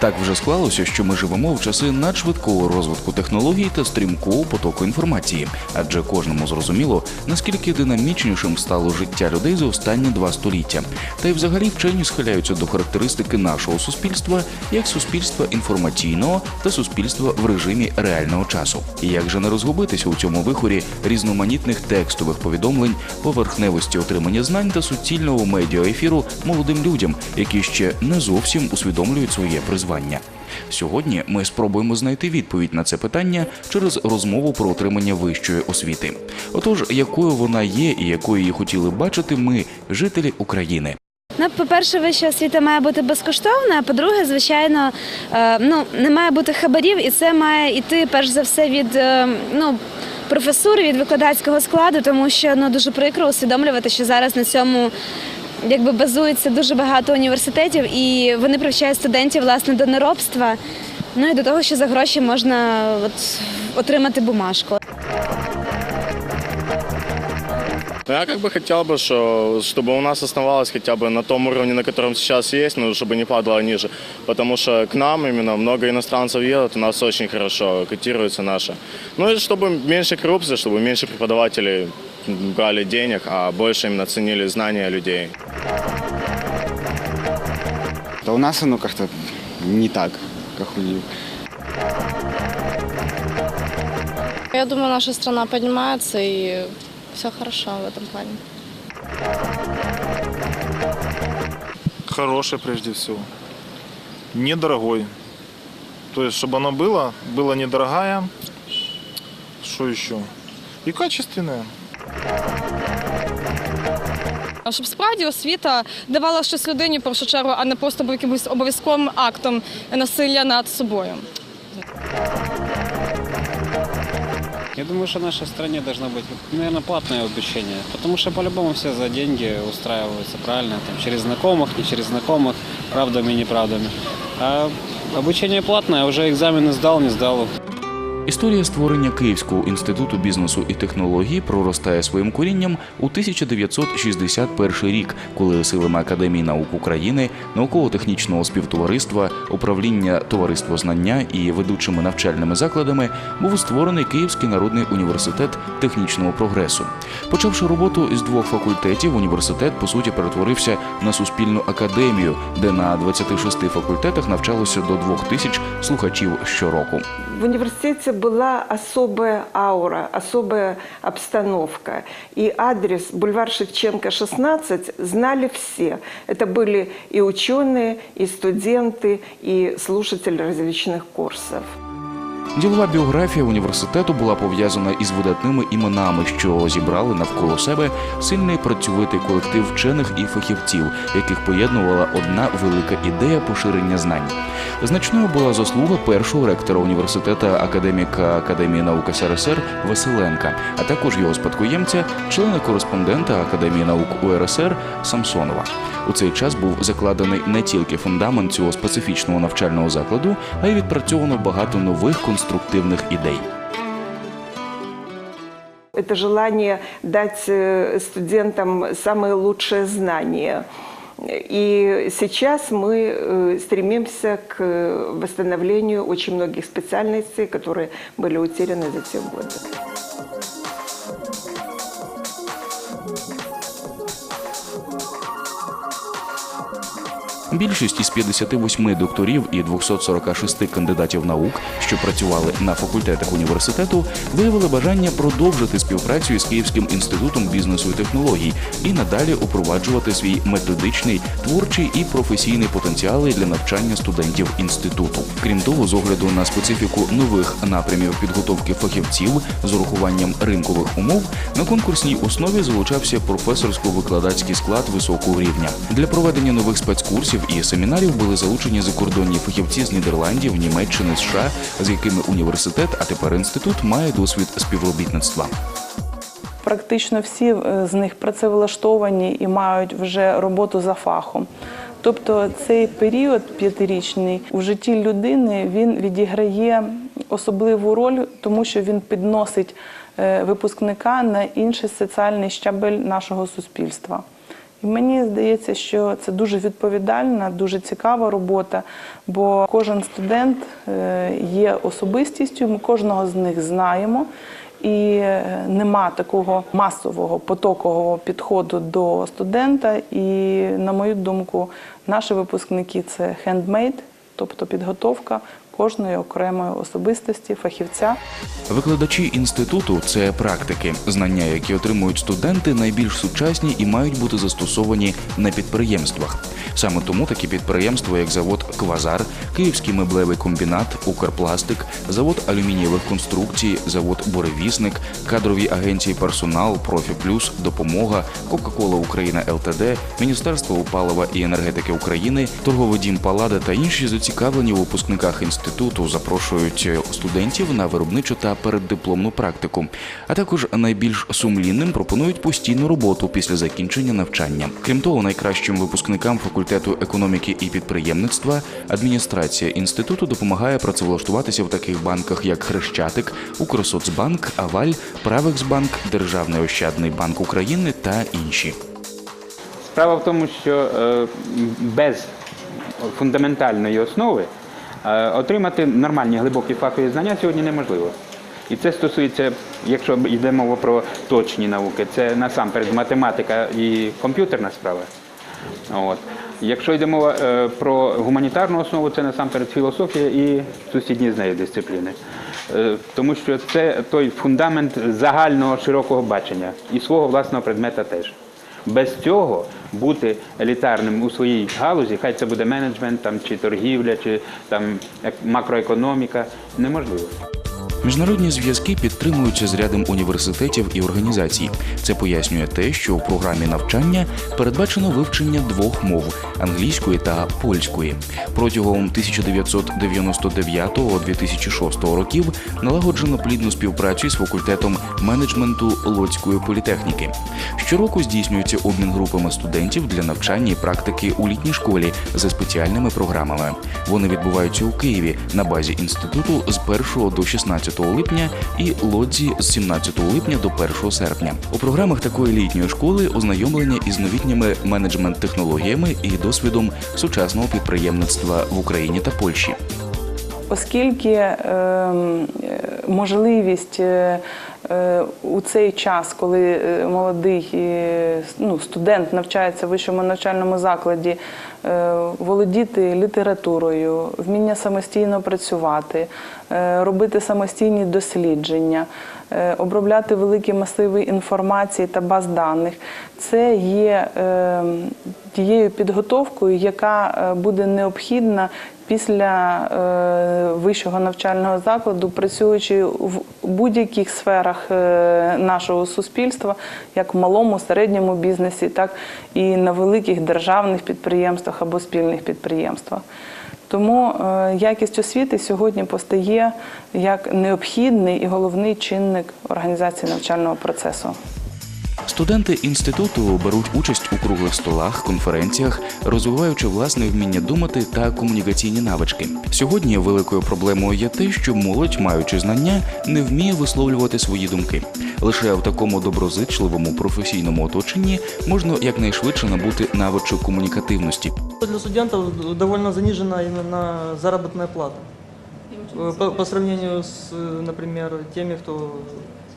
Так вже склалося, що ми живемо в часи надшвидкого розвитку технологій та стрімкого потоку інформації, адже кожному зрозуміло, наскільки динамічнішим стало життя людей за останні два століття. Та й взагалі вчені схиляються до характеристики нашого суспільства як суспільства інформаційного та суспільства в режимі реального часу. Як же не розгубитися у цьому вихорі різноманітних текстових повідомлень, поверхневості отримання знань та суцільного медіаефіру молодим людям, які ще не зовсім усвідомлюють своє призвання. Сьогодні ми спробуємо знайти відповідь на це питання через розмову про отримання вищої освіти. Отож, якою вона є і якою її хотіли бачити ми, жителі України. Ну, по-перше, вища освіта має бути безкоштовна, а по-друге, звичайно, е, ну, не має бути хабарів, і це має йти перш за все від е, ну, професури, від викладацького складу, тому що ну, дуже прикро усвідомлювати, що зараз на цьому якби базується дуже багато університетів, і вони привчають студентів власне до неробства. Ну і до того, що за гроші можна от, отримати бумажку. Ну, я как бы хотел бы, что, чтобы у нас оставалось хотя бы на том уровне, на котором сейчас есть, но чтобы не падало ниже. Потому что к нам именно много иностранцев едут, у нас очень хорошо котируется наше. Ну и чтобы меньше коррупции, чтобы меньше преподавателей брали денег, а больше именно ценили знания людей. Да у нас оно как-то не так, как у них. Я думаю, наша страна поднимается и все хорошо в этом плане. Хороший прежде всего. Недорогой. То есть, чтобы оно было, было недорогая. Что еще? И качественная. А Щоб справді освіта давала щось людині в першу чергу, а не просто був якимось обов'язковим актом насилля над собою. Я думаю, что в нашей стране должно быть, наверное, платное обучение, потому что по-любому все за деньги устраиваются, правильно, там, через знакомых, не через знакомых, правдами, неправдами. А обучение платное, уже экзамены сдал, не сдал. Історія створення Київського інституту бізнесу і технологій проростає своїм корінням у 1961 рік, коли силами Академії наук України, науково-технічного співтовариства, управління товариство знання і ведучими навчальними закладами був створений Київський народний університет технічного прогресу. Почавши роботу із двох факультетів, університет по суті перетворився на суспільну академію, де на 26 факультетах навчалося до 2000 слухачів щороку. В университете была особая аура, особая обстановка. И адрес бульвар Шевченко, 16 знали все. Это были и ученые, и студенты, и слушатели различных курсов. Ділова біографія університету була пов'язана із видатними іменами, що зібрали навколо себе сильний працьовитий колектив вчених і фахівців, яких поєднувала одна велика ідея поширення знань. Значною була заслуга першого ректора університету академіка Академії наук СРСР Василенка, а також його спадкоємця, члена кореспондента Академії наук УРСР Самсонова. У цей час був закладений не тільки фундамент цього специфічного навчального закладу, а й відпрацьовано багато нових конструктивних ідей. Это желание дать э, студентам самые лучшие знания. И сейчас мы э, стремимся к э, восстановлению очень многих специальностей, которые были утеряны за те годы. Більшість із 58 докторів і 246 кандидатів наук, що працювали на факультетах університету, виявили бажання продовжити співпрацю із Київським інститутом бізнесу і технологій і надалі упроваджувати свій методичний, творчий і професійний потенціали для навчання студентів інституту. Крім того, з огляду на специфіку нових напрямів підготовки фахівців з урахуванням ринкових умов, на конкурсній основі залучався професорсько-викладацький склад високого рівня. Для проведення нових спецкурсів і семінарів були залучені закордонні фахівці з Нідерландів, Німеччини, США, з якими університет, а тепер інститут має досвід співробітництва. Практично всі е, з них працевлаштовані і мають вже роботу за фахом. Тобто цей період п'ятирічний у житті людини він відіграє особливу роль, тому що він підносить е, випускника на інший соціальний щабель нашого суспільства. І мені здається, що це дуже відповідальна, дуже цікава робота, бо кожен студент е, є особистістю, ми кожного з них знаємо. І е, нема такого масового потокового підходу до студента. І, на мою думку, наші випускники це хендмейд, тобто підготовка кожної окремої особистості, фахівця. Викладачі інституту це практики. Знання, які отримують студенти, найбільш сучасні і мають бути застосовані на підприємствах. Саме тому такі підприємства, як завод Квазар, Київський меблевий комбінат, Укрпластик, завод алюмінієвих конструкцій, завод Буревісник, кадрові агенції Персонал, Профі Плюс, Допомога, Кока-Кола Україна ЛТД, Міністерство палива і енергетики України, торговий дім Палада та інші зацікавлені у випускниках інституту запрошують студентів на виробничу та переддипломну практику. А також найбільш сумлінним пропонують постійну роботу після закінчення навчання. Крім того, найкращим випускникам факультету економіки і підприємництва адміністрація інституту допомагає працевлаштуватися в таких банках, як Хрещатик, Укрсоцбанк, Аваль, Правексбанк, Державний ощадний банк України та інші. Справа в тому, що е, без фундаментальної основи е, отримати нормальні глибокі фахові знання сьогодні неможливо. І це стосується, якщо йде мова про точні науки, це насамперед математика і комп'ютерна справа. От. Якщо йде мова е, про гуманітарну основу, це насамперед філософія і сусідні з нею дисципліни. Е, тому що це той фундамент загального широкого бачення і свого власного предмета теж. Без цього бути елітарним у своїй галузі, хай це буде менеджмент там, чи торгівля, чи там макроекономіка, неможливо. Міжнародні зв'язки підтримуються з рядом університетів і організацій. Це пояснює те, що у програмі навчання передбачено вивчення двох мов англійської та польської. Протягом 1999-2006 років налагоджено плідну співпрацю з факультетом менеджменту Лоцької політехніки. Щороку здійснюється обмін групами студентів для навчання і практики у літній школі за спеціальними програмами. Вони відбуваються у Києві на базі інституту з 1 до 16 липня і Лодзі з 17 липня до 1 серпня. У програмах такої літньої школи ознайомлення із новітніми менеджмент-технологіями і досвідом сучасного підприємництва в Україні та Польщі. Оскільки ем, е, можливість е, е, у цей час, коли е, молодий ну, студент навчається в вищому навчальному закладі, володіти літературою, вміння самостійно працювати, е, робити самостійні дослідження, е, обробляти великі масиви інформації та баз даних, це є е, тією підготовкою, яка е, буде необхідна після е, вищого навчального закладу, працюючи в будь-яких сферах е, нашого суспільства, як в малому, середньому бізнесі, так і на великих державних підприємствах або спільних підприємствах. Тому е, якість освіти сьогодні постає як необхідний і головний чинник організації навчального процесу. Студенти інституту беруть участь у круглих столах, конференціях, розвиваючи власне вміння думати та комунікаційні навички. Сьогодні великою проблемою є те, що молодь, маючи знання, не вміє висловлювати свої думки. Лише в такому доброзичливому професійному оточенні можна якнайшвидше набути навичок комунікативності. Для студентов довольно занижена именно заработная плата. По, по сравнению с, э, например, теми, кто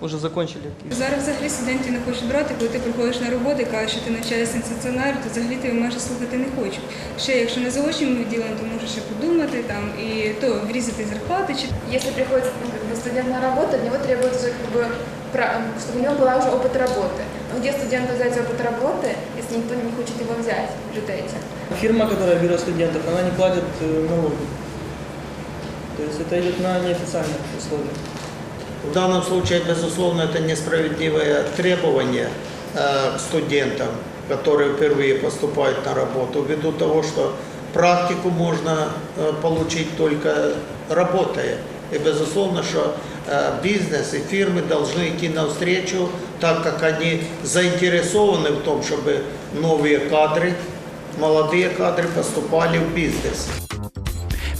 уже закончили. Зараз взагалі студентів не хочуть брати, коли ти приходиш на роботу і кажеш, що ти навчаєшся на стаціонарі, то взагалі тебе майже слухати не хочуть. Ще якщо на заочному відділенні, то можеш ще подумати там і то врізати зарплати. Чи Если приходит ну, как бы студент на работу, от него требуется как бы, пра- чтобы у него был уже опыт работы. Но где студенту взять опыт работы, если никто не хочет его взять в бюджете? Фирма, которая берет студентов, она не платит э, налоги. То есть это идет на неофициальных условиях. В данном случае, безусловно, это несправедливое требование э, студентам, которые впервые поступают на работу, ввиду того, что практику можно э, получить только работая. И, безусловно, что э, бизнес и фирмы должны идти навстречу, так как они заинтересованы в том, чтобы новые кадры, молодые кадры поступали в бизнес.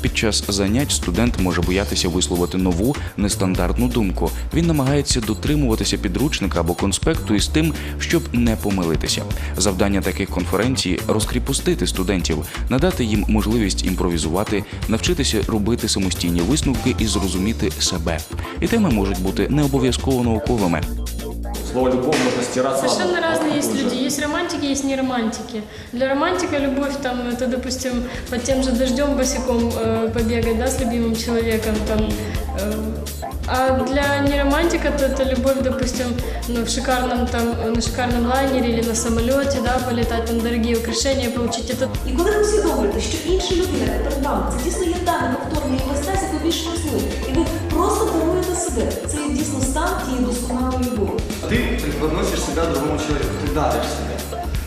Під час занять студент може боятися висловити нову нестандартну думку. Він намагається дотримуватися підручника або конспекту із тим, щоб не помилитися. Завдання таких конференцій розкріпустити студентів, надати їм можливість імпровізувати, навчитися робити самостійні висновки і зрозуміти себе. І теми можуть бути не обов'язково науковими. Слово «любовь» можно стирать Совершенно сразу. разные есть люди. Есть романтики, есть не романтики. Для романтика любовь, там, это, допустим, под тем же дождем босиком э, побегать, да, с любимым человеком, там. э, а для неромантика, то это любовь, допустим, ну, в шикарном там, на шикарном лайнере или на самолете, да, полетать, там, дорогие украшения получить. Это І коли ви усвідомлюєте, що інша людина перед вами, це дійсно є та неповторна іпостась, яку більше не існує. І ви просто даруєте себе. Це є дійсно стан тієї досконалої любові. Ты преподносишь себя другому человеку, ты даришь себя.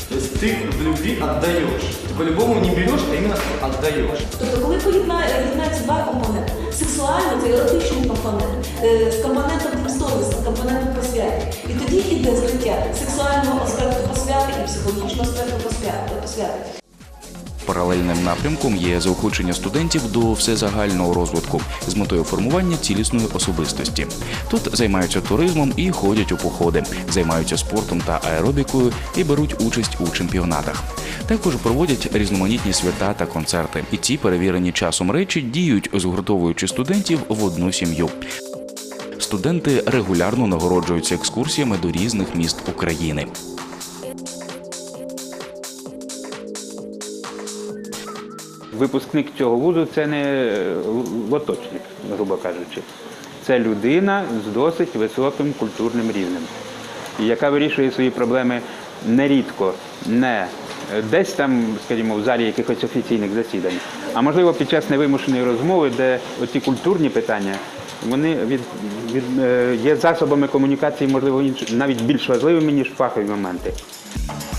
То есть ты в любви отдаешь. Ты по-любому не берешь, а именно отдаешь. Тобто, коли поєднає- єднаються два компоненти, сексуальний це еротичний компонент, е, з компонентом тимстовісом, компонентом посвяти. І тоді йде злиття сексуального аспекту посвяти і психологічного аспекту посвяти. Паралельним напрямком є заохочення студентів до всезагального розвитку з метою формування цілісної особистості. Тут займаються туризмом і ходять у походи, займаються спортом та аеробікою і беруть участь у чемпіонатах. Також проводять різноманітні свята та концерти. І ці перевірені часом речі діють, згуртовуючи студентів в одну сім'ю. Студенти регулярно нагороджуються екскурсіями до різних міст України. Випускник цього вузу це не е, лоточник, грубо кажучи. Це людина з досить високим культурним рівнем, яка вирішує свої проблеми нерідко, не десь там, скажімо, в залі якихось офіційних засідань, а можливо під час невимушеної розмови, де оці культурні питання вони від, від, е, є засобами комунікації, можливо, навіть більш важливими, ніж фахові моменти.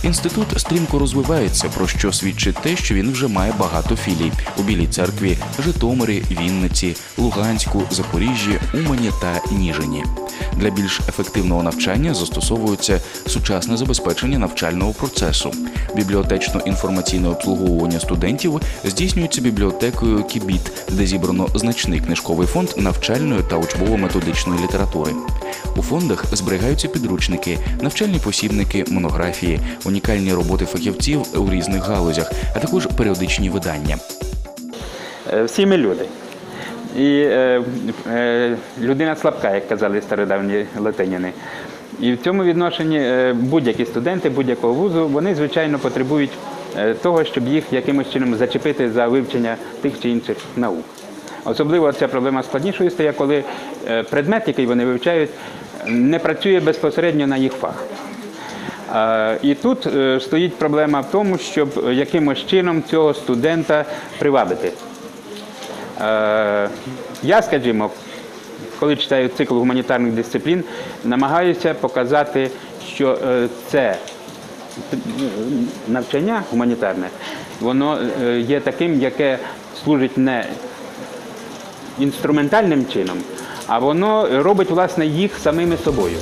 Інститут стрімко розвивається, про що свідчить те, що він вже має багато філій у Білій церкві, Житомирі, Вінниці, Луганську, Запоріжжі, Умані та Ніжині. Для більш ефективного навчання застосовується сучасне забезпечення навчального процесу. Бібліотечно-інформаційне обслуговування студентів здійснюється бібліотекою Кібіт, де зібрано значний книжковий фонд навчальної та учбово-методичної літератури. У фондах зберігаються підручники, навчальні посібники, монографії, унікальні роботи фахівців у різних галузях, а також періодичні видання. Е, Всі ми люди. І е, е, людина слабка, як казали стародавні латиняни. І в цьому відношенні е, будь-які студенти будь-якого вузу, вони, звичайно, потребують е, того, щоб їх якимось чином зачепити за вивчення тих чи інших наук. Особливо ця проблема складнішою стає, коли е, предмет, який вони вивчають, не працює безпосередньо на їх фах. І тут стоїть проблема в тому, щоб якимось чином цього студента привабити. Е, Я, скажімо, коли читаю цикл гуманітарних дисциплін, намагаюся показати, що е, це е, навчання гуманітарне, воно є таким, яке служить не інструментальним чином, а воно робить власне їх самими собою.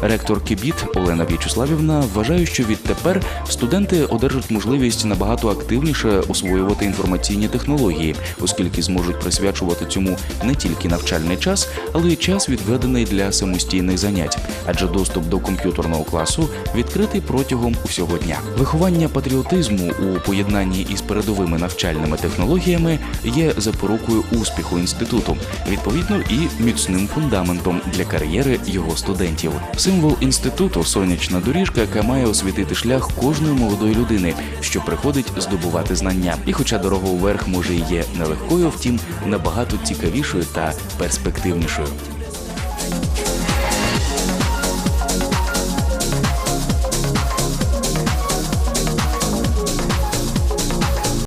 Ректор Кібіт Олена В'ячеславівна вважає, що відтепер студенти одержать можливість набагато активніше освоювати інформаційні технології, оскільки зможуть присвячувати цьому не тільки навчальний час, але й час відведений для самостійних занять, адже доступ до комп'ютерного класу відкритий протягом усього дня. Виховання патріотизму у поєднанні із передовими навчальними технологіями є запорукою успіху інституту, відповідно і міцним фундаментом для кар'єри його студентів. Символ інституту сонячна доріжка, яка має освітити шлях кожної молодої людини, що приходить здобувати знання. І хоча дорога уверх може і є нелегкою, втім набагато цікавішою та перспективнішою.